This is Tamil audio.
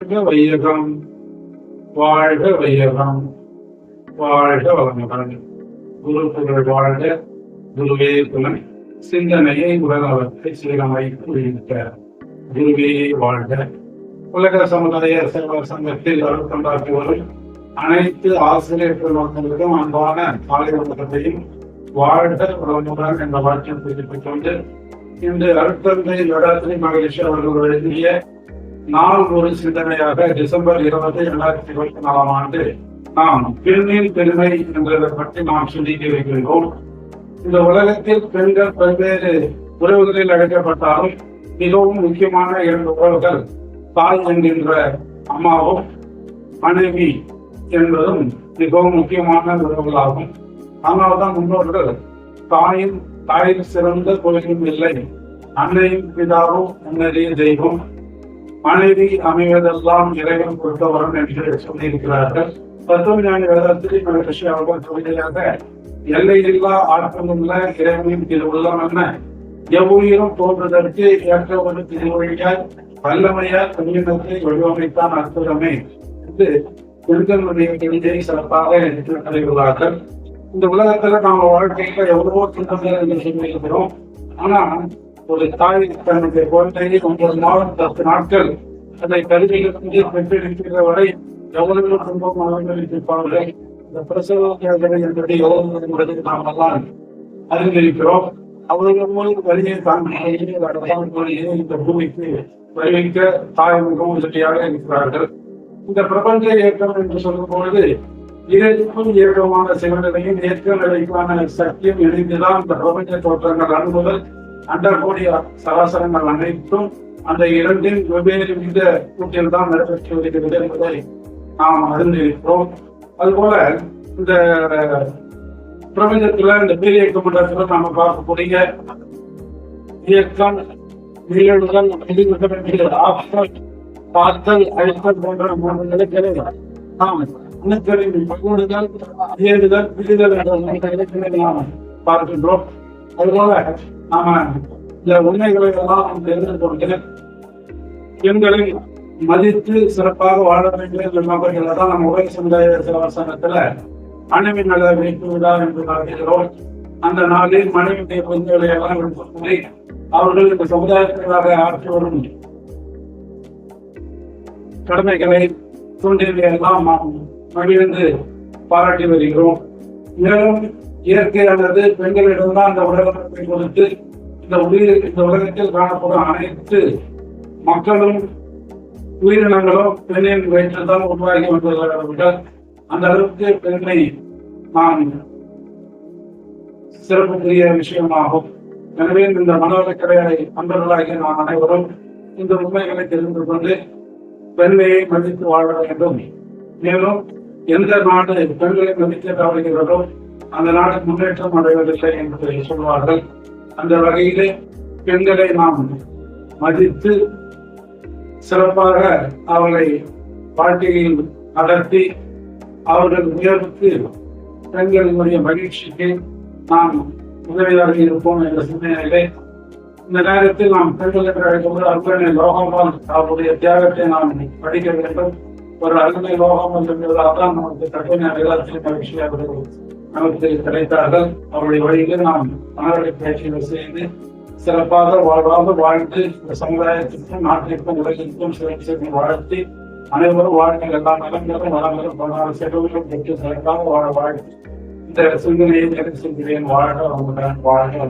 வாழ்க வையகம் வாழ்க வையகம் வாழ்க வளமுடன் குரு புகழ் வாழ்க குருவே புலன் சிந்தனையை உலகத்தை சீரமை இருக்க குருவே வாழ்க. உலக சமுதாய சேவர் சங்கத்தில் அழுத்தண்டாக்கி வரும் அனைத்து ஆசிரியர் பெருமக்களுக்கும் அன்பான காலை வணக்கத்தையும் வாழ்க வளமுடன் என்ற வாக்கியம் குறிப்பிட்டுக் கொண்டு இன்று அருட்தந்தை லடாத்ரி மகரிஷி அவர்கள் எழுதிய நாள் ஒரு சிந்தனையாக டிசம்பர் இருபது இரண்டாயிரத்தி இருபத்தி நாலாம் ஆண்டு நாம் பெண்ணின் பெருமை என்பதை பற்றி நாம் சிந்திக்க வைக்கிறோம் இந்த உலகத்தில் பெண்கள் பல்வேறு உறவுகளில் அழைக்கப்பட்டாலும் மிகவும் முக்கியமான இரண்டு உறவுகள் தாய் என்கின்ற அம்மாவும் மனைவி என்பதும் மிகவும் முக்கியமான உறவுகளாகும். அதனால்தான் முன்னோர்கள் தாயின் தாயின் சிறந்த கோயிலும் இல்லை அன்னையும் பிதாவும் முன்னறிய தெய்வம் மனைவி அமைவதெல்லாம் இறைவன் கொடுத்தவரும் என்று சொல்லியிருக்கிறார்கள். தத்துவஞானி வேதத்தில் மகரிஷி அவர்கள் சொல்லியாக எல்லையில்லா ஆற்றலுள்ள இறைவனின் திருவுள்ளம் என்ன? எவ்வுயிரும் தோன்றுவதற்கு ஏற்ற ஒரு திருவழியாய் வல்லமையால் கண்ணியத்தை வடிவமைத்தான் அற்புதமே என்று பெண்களுடைய கவிதையை சிறப்பாக எடுத்து அறிவுள்ளார்கள் இந்த உலகத்துல நாம வாழ்க்கையில எவ்வளவோ துன்பங்கள் என்று சொல்லியிருக்கிறோம். ஆனா ஒரு தாய் தன்னுடைய குழந்தையை ஒன்பது மாதம் பத்து நாட்கள் அதை கருவியிலிருந்து பெற்றெடுக்கிற வரை எவ்வளவு துன்பம் அனுபவித்திருப்பார்கள் இந்த பிரசவ வேதனை என்பது எவ்வளவு என்பதை நாம் எல்லாம் அறிந்திருக்கிறோம் அவ்வளவு வழியை தாங்கி இந்த பூமிக்கு வருவிக்க தாய் மிகவும் உதவியாக இருக்கிறார்கள்? இந்த பிரபஞ்ச இயக்கம் என்று சொல்லும் பொழுது இறைக்கும் இயக்கமான சிவநிலையும் இயக்க நிலைக்கான சக்தியும் இணைந்துதான் இந்த பிரபஞ்ச தோற்றங்கள் அனுபவல் அண்டர்கோடி சராசரங்கள் அனைத்தும் அந்த இரண்டின் வெவ்வேறு வித கூட்டில் தான் நடைபெற்று வருகிறது என்பதை நாம் அறிந்திருக்கிறோம். அதுபோல இந்த பிரபஞ்சத்துல இந்த பேர் இயக்க மண்டலத்தில் நாம பார்க்கக்கூடிய இயக்கம் நிகழ்வுகள் நிகழ்வுகள் ஆற்றல் பார்த்தல் அழித்தல் போன்ற மூன்று நிலைகளை நாம் அணுக்களின் பகுடுதல் ஏடுதல் விடுதல் என்ற இலக்கினை நாம் பார்க்கின்றோம். அதுபோல நாம இந்த உண்மைகளை எல்லாம் தெரிந்து கொண்டு பெண்களை மதித்து சிறப்பாக வாழ வேண்டும் என்ற நபர்களை தான் நம்ம உரை சமுதாய சிலவசனத்துல மனைவி நல வைப்பு விழா என்று காட்டுகிறோம் அந்த நாளில் மனைவியுடைய பெண்களை எல்லாம் விடுபட்டு அவர்கள் இந்த சமுதாயத்திற்காக ஆற்றி வரும் கடமைகளை தூண்டியவை எல்லாம் நாம் மகிழ்ந்து பாராட்டி வருகிறோம். மேலும் இயற்கை அல்லது பெண்களிடம்தான் அந்த உலகத்தை கொடுத்து இந்த உயிர் இந்த உலகத்தில் காணப்படும் அனைத்து மக்களும் உயிரினங்களும் பெண்ணின் வயிற்றில் தான் உருவாகி வந்ததை விட அந்த அளவுக்கு பெண்ணை நாம் சிறப்புக்குரிய விஷயமாகும். எனவே இந்த மனோரக்கரை அன்பர்களாகிய நாம் அனைவரும் இந்த உண்மைகளை தெரிந்து கொண்டு பெண்மையை மதித்து வாழ வேண்டும். மேலும் எந்த நாடு பெண்களை மதித்து தவறுகிறதோ அந்த நாடு முன்னேற்றம் அடைவதில்லை என்று சொல்வார்கள். அந்த வகையிலே பெண்களை நாம் மதித்து சிறப்பாக அவர்களை வாழ்க்கையில் நடத்தி அவர்கள் உயர்வுக்கு பெண்களினுடைய மகிழ்ச்சிக்கு நாம் உதவியாக இருப்போம் என்ற சிந்தனையிலே இந்த நேரத்தில் நாம் பெண்கள் என்று அழைக்கும்போது அருமை லோகமால் அவருடைய தியாகத்தை நாம் படிக்க வேண்டும். ஒரு அருமை லோகம் என்றால்தான் நமக்கு கட்டுமை நிலத்தில் மகிழ்ச்சியாக நமக்கு கிடைத்தார்கள். அவருடைய வழியில் நாம் மனவழி பயிற்சிகள் செய்து சிறப்பாக வாழ்வாக வாழ்ந்து இந்த சமுதாயத்திற்கும் நாட்டிற்கும் உலகிற்கும் சிறப்பு வாழ்த்தி அனைவரும் வாழ்க்கை எல்லா நலங்களும் வளங்களும் பணம் செலவுகளும் பெற்று சிறப்பாக வாழ வாழ்த்து இந்த சிந்தனையை நிறைவு செய்கிறேன். வாழ்க அவங்களுடன் வாழ்க.